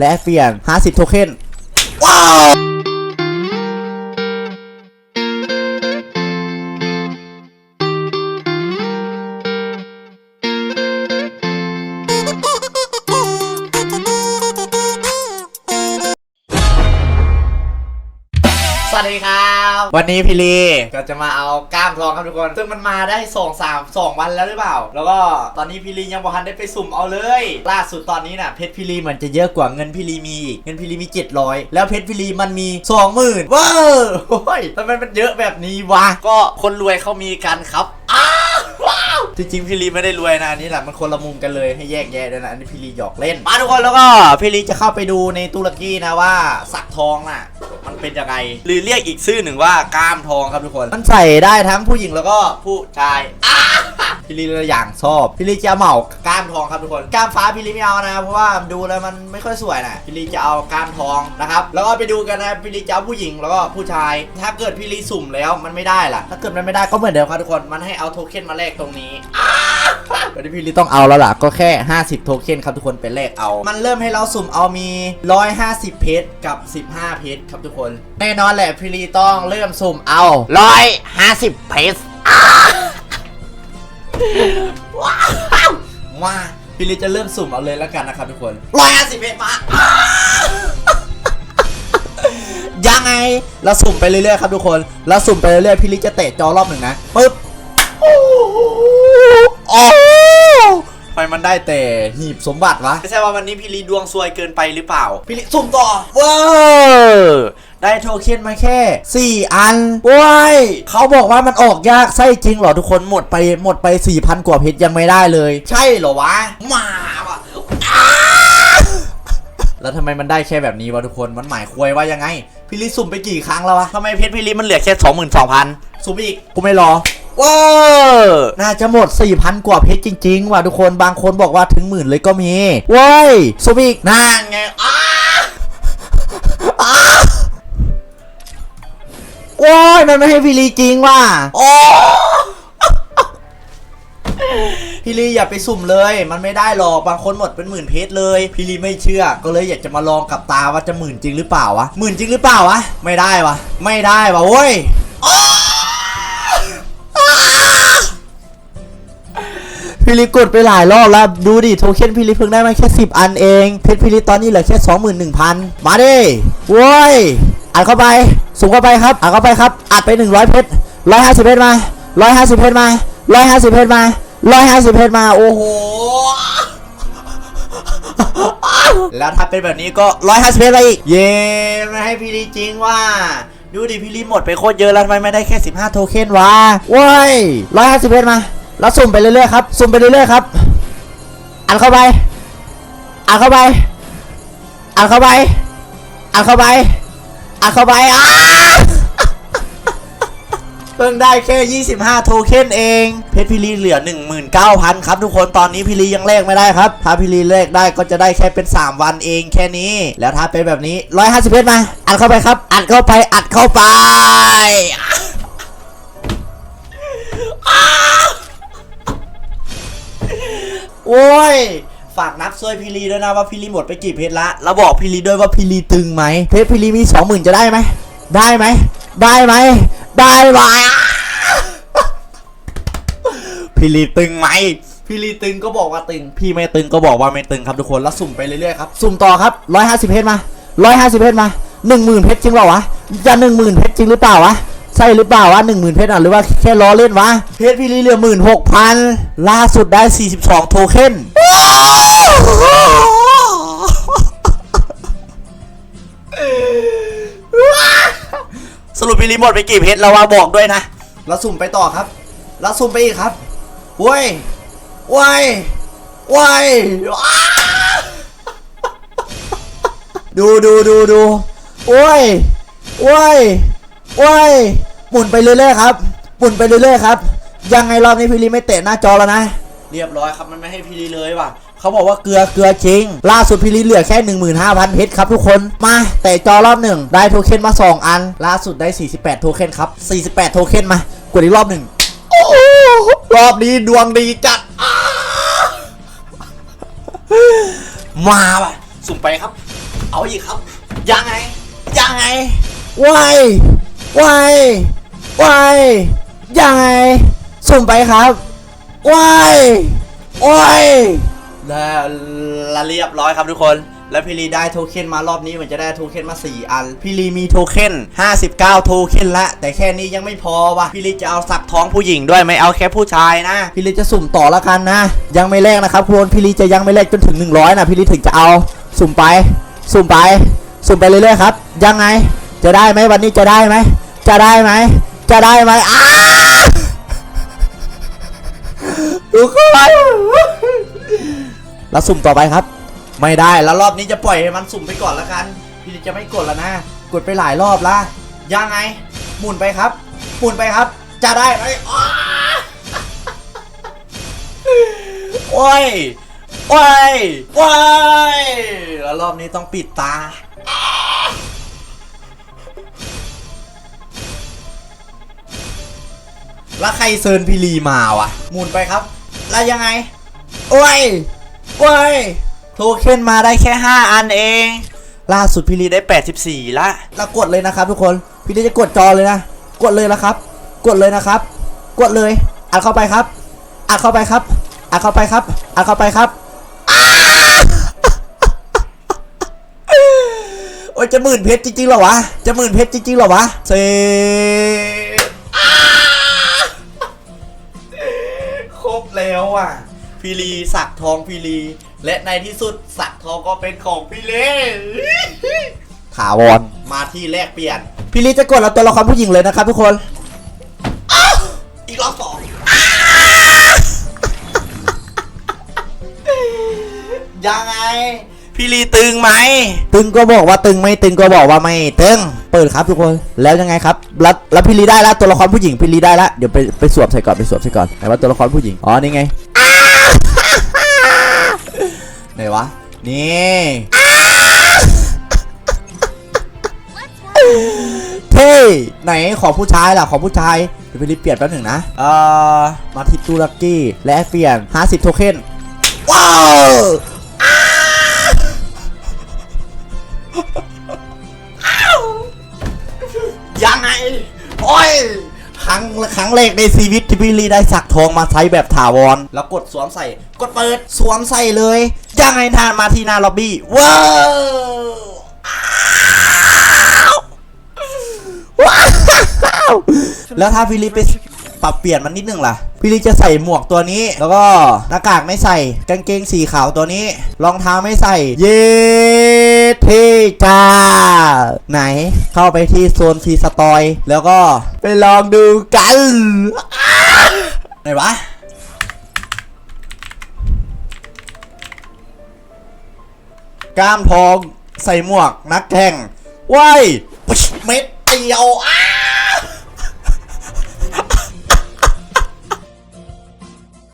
และเปลี่ยน 50 โทเค็นว้าว วัสดีครับ วันนี้พี่ลีก็จะมาเอากล้ามทองครับทุกคน ซึ่งมันมาได้สองสามสองวันแล้วหรือเปล่า แล้วก็ตอนนี้พี่ลียังบ่ทันได้ไปสุ่มเอาเลย ล่าสุดตอนนี้น่ะเพชรพี่ลีเหมือนจะเยอะกว่าเงินพี่ลีมีอีกเงินพี่ลีมี 700 แล้วเพชรพี่ลีมันมี 20,000ว้าวโอ้ยทำไมมันเยอะแบบนี้วะก็คนรวยเขามีกันครับอ้าวว้าวจริงๆพี่ลีไม่ได้รวยนะอันนี่แหละมันคนละมุมกันเลยให้แยกแยะด้วยนะอันนี้พี่ลีหยอกเล่นมาทุกคนแล้วก็พี่ลีจะเข้าไปดูในตุรกีนะว่าสักทองน่ะ มันเป็นยังไงหรือเรียกอีกชื่อหนึ่งว่ากล้ามทองครับทุกคน มันใส่ได้ทั้งผู้หญิงแล้วก็ผู้ชายอ้าพี่ลีเลยอย่างชอบพี่ลีจะเหมากล้ามทองครับทุกคนกล้ามฟ้าพี่ลีไม่เอานะเพราะว่าดูแล้วมันไม่ค่อยสวยนะพี่ลีจะเอากล้ามทองนะครับแล้วก็ไปดูกันนะพี่ลีจะเอาผู้หญิงแล้วก็ผู้ชาย ถ้าเกิดพี่ลีสุ่มแล้วมันไม่ได้ล่ะ ถ้าเกิดมันไม่ได้ก็เหมือนเดิมครับทุกคนมันให้เอาโทเค็นมาแลกตรงนี้ต อนนี้พี่ลีต้องเอาแล้วล่ะ ก็แค่ 50 โทเค็นครับทุกคนเป็นเลขเอา มันเริ่มให้เราสุ่มเอามี 150 เพชรกับ 15 เพชรครับทุกคน แน่นอนแหละพี่ลีต้องเริ่มสุ่มเอา 150 เพชรว้าวมาพี่ลีจะเริ่มสุ่มเอาเลยแล้วกันนะครับทุกคน 150 เพชรมายังไงเราสุ่มไปเรื่อยๆครับทุกคนเราสุ่มไปเรื่อยๆพี่ลิจะเตะจอรอบหนึ่งนะปึ๊บ โอ้โหโอ้โหทำไมมันได้แต่หีบสมบัติวะ ไม่ใช่ว่าวันนี้พี่ลิดวงซวยเกินไปหรือเปล่า พี่ลิสุ่มต่อว้าวได้โทเค็นมาแค่ 4 อันโว้ยเขาบอกว่ามันออกยากใช่จริงเหรอทุกคนหมดไปหมดไป 4,000 กว่าเพชรยังไม่ได้เลย ใช่เหรอวะ มาว่ะแล้วทำไมมันได้แค่แบบนี้วะทุกคนมันหมายควายว่ายังไง พี่ลิสุ่มไปกี่ครั้งแล้ววะทำไมเพชรพี่ลิมันเหลือแค่สองหมื่นสองพันสุ่มอีกกูไม่รอ ว้าวน่าจะหมด 4,000 กว่าเพชรจริง ๆ ว่ะทุกคนบางคนบอกว่าถึงหมื่นเลยก็มีเว้ยสุ่มอีกนั่นไงอ้าอ้าโอ้ยมันไม่ให้พี่ลีจริงว่ะโอ้พี่ลีอย่าไปสุ่มเลย มันไม่ได้หรอกบางคนหมดเป็นหมื่นเพชรเลยพี่ลีไม่เชื่อ ก็เลยอยากจะมาลองกับตาว่าจะหมื่นจริงหรือเปล่าวะหมื่นจริงหรือเปล่าวะไม่ได้วะไม่ได้วะเว้ย พี่ลีกดไปหลายรอบแล้ว ดูดิโทเค็นพี่ลีเพิ่งได้มาแค่ 10 อันเองเพชรพี่ลีตอนนี้เหลือแค่ 21,000 มาดิเว้ยอัดเข้าไปสูงเข้าไปครับอัดเข้าไปครับอัดไป 100 เพชร150 เพชรมา 150 เพชรมา 150 เพชรมา 150 เพชรมาโอ้โหแล้วถ้าเป็นแบบนี้ก็150เพชรไปอีกเย้ไม่ให้พี่ลีจริงว่าดูดิพี่ลีหมดไปโคตรเยอะแล้วทำไมไม่ได้แค่ 15 โทเค็นวะว้ย150 เพชรมา แล้วสุ่มไปเรื่อยๆครับสุ่มไปเรื่อยๆครับอัดเข้าไปอัดเข้าไปอัดเข้าไปอัดเข้าไปอัดเข้าไปอ้าเพิ่งได้แค่ 25 โทเค็นเอง เพชรพิลีเหลือ 19,000 ครับทุกคน ตอนนี้พิลียังแลกไม่ได้ครับ ถ้าพิลีแลกได้ก็จะได้แค่เป็น 3 วันเองแค่นี้ แล้วถ้าเป็นแบบนี้ 150 เพชรมา อัดเข้าไปครับ อัดเข้าไป อัดเข้าไป โอ้ย ฝากนับช่วยพิลีด้วยนะว่าพิลีหมดไปกี่เพชรละแล้วบอกพิลีด้วยว่าพิลีตึงไหมเพชรพิลีมี20,000จะได้ไหมได้ไหมได้ไหมได้ไหมพี่ลีตึงไหมพี่ลีตึงก็บอกว่าตึง พี่ไม่ตึงก็บอกว่าไม่ตึงครับทุกคนแล้วสุ่มไปเรื่อยๆครับ สุ่มต่อครับ150เพชรมา150เพชรมา10,000เพชรจริงเปล่าวะ จะ10,000เพชรจริงหรือเปล่าวะ ใช่หรือเปล่าวะ10,000เพชรอะหรือว่าแค่ล้อเล่นวะ เพชรพี่ลีเหลือ16,000ล่าสุดได้42โทเค็นสรุปพี่ลีหมดไปกี่เพชรแล้ววะบอกด้วยนะแล้วสุ่มไปต่อครับแล้วสุ่มไปอีกครับเว้ยเว้ยเว้ยอ้าดูดูดูดูโอ้ยโอ้ยโอ้ย หมุนไปเรื่อยๆครับหมุนไปเรื่อยๆครับ ยังไงรอบนี้พี่ลีไม่เตะหน้าจอแล้วนะ เรียบร้อยครับมันไม่ให้พี่ลีเลยว่ะเขาบอกว่าเกลือเกลือจริง ล่าสุดพี่ลีเหลือแค่ 15,000 เพชรครับทุกคน มา แต่จอรอบหนึ่งได้โทเค็นมา 2 อัน ล่าสุดได้ 48 โทเค็นครับ 48 โทเค็นมากดอีกรอบหนึ่งโอ้โหรอบนี้ดวงดีจัดอ้ามาว่ะ สุ่มไปครับ เอาอีกครับ ยังไง ยังไงวายวาย วายยังไงสุ่มไปครับวายวายแล้วและเรียบร้อยครับทุกคน แล้วพี่ลีได้โทเค็นมารอบนี้เหมันจะได้โทเค็นมา 4 อัน พี่ลีมีโทเค็น59 โทเค็นละแต่แค่นี้ยังไม่พอว่ะพี่ลีจะเอาสักท้องผู้หญิงด้วยไม่เอาแค่ผู้ชายนะ พี่ลีจะสุ่มต่อแล้วกันนะ ยังไม่แลกนะครับคุณพี่ลีจะยังไม่แลกจนถึง 100นะพี่ลีถึงจะเอาสุ่มไป สุ่มไป สุ่มไปเรื่อยๆครับ ยังไงจะได้ไหมวันนี้จะได้ไหมจะได้ไหม จะได้ไหมอ้าทุกคนแล้วสุ่มต่อไปครับ ไม่ได้แล้วรอบนี้จะปล่อยให้มันสุ่มไปก่อนละกัน พี่จะไม่กดแล้วนะ กดไปหลายรอบละยังไง หมุนไปครับ หมุนไปครับ จะได้ไหมโอ้ย โอ้ย โอ้ย แล้วรอบนี้ต้องปิดตา แล้วใครเซิร์นพี่ลีมาวะหมุนไปครับ แล้วยังไง โอ้ย โอ้ย โทเค็นมาได้แค่ 5 อันเอง ล่าสุดพี่ลีได้ 84 ละแล้วกดเลยนะครับทุกคนพี่ลีจะกดจอเลยนะ กดเลยนะครับ กดเลยนะครับ กดเลย อัดเข้าไปครับ อัดเข้าไปครับ อัดเข้าไปครับ อัดเข้าไปครับโอ้ยจะหมื่นเพชรจริงๆหรอวะ จะหมื่นเพชรจริงๆหรอวะเซ พี่ลีสักทองพี่ลีและในที่สุดสักทองก็เป็นของพี่เลถาวรมาที่แลกเปลี่ยน พี่ลีจะกดเอาตัวละครผู้หญิงเลยนะครับทุกคนอีกรอบสองยังไง พี่ลีตึงไหม ตึงก็บอกว่าตึงไม่ตึงก็บอกว่าไม่ตึงเปิดครับทุกคนแล้วยังไงครับแล้วแล้วพี่ลีได้แล้วตัวละครผู้หญิงพี่ลีได้แล้วเดี๋ยวไปไปสวมใส่ก่อนไปสวมใส่ก่อนไหนว่าตัวละครผู้หญิงอ๋อนี่ไง ไหนวะ นี่เท่ไหนขอผู้ชายล่ะ ขอผู้ชายเดี๋ยวพี่ลีเปลี่ยนแป๊บหนึ่งนะ เอ่อ มาที่ตูลักกี้ และเปลี่ยน 50 โทเค็น ว้าวยังไง โอ้ย ครั้งครั้งแรกในชีวิตที่พี่ลีได้สักทองมาใช้แบบถาวร แล้วกดสวมใส่ กดเปิดสวมใส่เลยยังไงทานมาที่หน้าล็อบบี้ว้าวว้าวแล้วถ้าพี่ลีไป ปรับเปลี่ยนมันนิดนึงล่ะพี่ลีจะใส่หมวกตัวนี้ แล้วก็หน้ากากไม่ใส่กางเกงสีขาวตัวนี้รองเท้าไม่ใส่ เย้เท่จ้าไหนเข้าไปที่โซนฟีสตอย แล้วก็ไปลองดูกันไหนวะก้ามทองใส่หมวกนักแข่งว้ายเม็ดเดียวอ้า